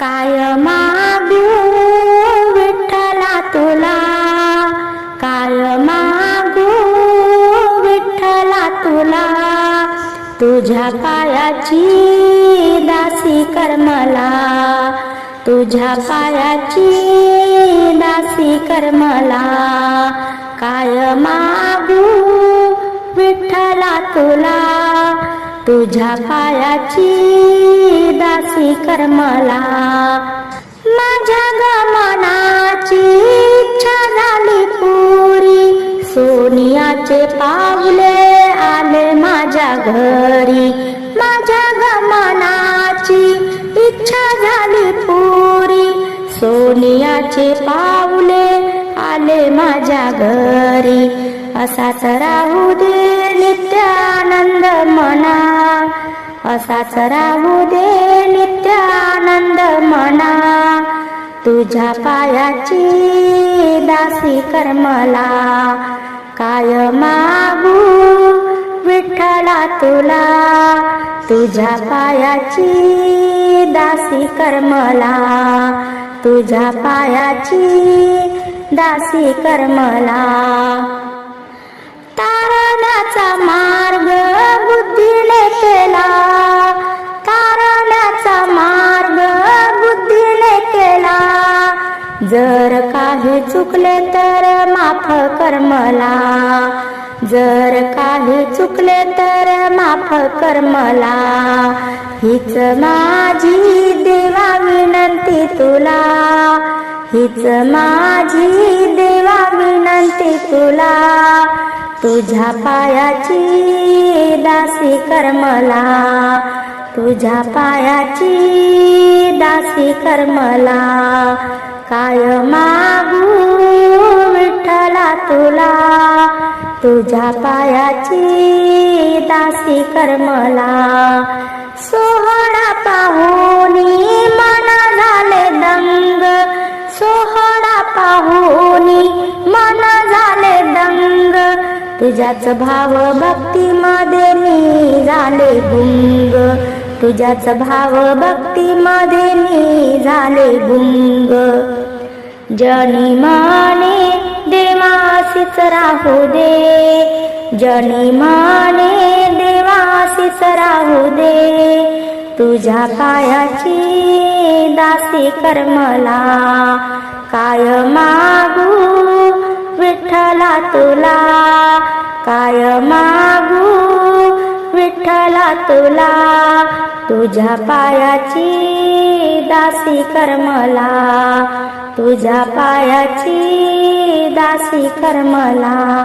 काय मागू विठ्ठला तुला? काय मागू विठ्ठला तुला? तुझ्या पायाची दासी कर मला. तुझ्या पायाची दासी कर मला. काय मागू विठ्ठला तुला? तुझ्या पायाची घरी. माझ्या गमनाची इच्छा झाली पुरी. सोनियाचे पाऊले आले माझ्या घरी. असाच राहू दे नित्यानंद मना. असाच राहू दे नित्यानंद मना. तुझ्या पायाची दासी कर्मला. काय मागू विठ्ठल तुला तुझ्या पायाची दासी कर मला तुझ्या पायाची दासी कर मला तारण्याचा मार्ग बुद्धीने केला. तारण्याचा मार्ग बुद्धीने केला. जर काही चुकले तर माफ कर मला. जर काही चुकले तर माफ कर मला. हीच माझी देवा विनंती तुला. हीच माझी देवा विनंती तुला. तुझ्या पायाची दासी कर मला. तुझ्या पायाची दासी कर मला. काय तुझ्या पायाची दासी कर्मला सोहळा पाहुनी मन झाले दंग. सोहळा पाहुनी मन झाले दंग. तुझ्याच भाव भक्तीमध्ये मी झाले गुंग तुझ्याच भाव भक्तीमध्ये मी झाले गुंग जनी माने देवासीच राहू दे. जनी माने देवासीच राहू दे. तुझ्या पायाची दासी कर्मला. काय मागू विठ्ठला तुला? काय मागू तुला तुझ्या पायाची दासी करमला. तुझ्या पायाची दासी कर मला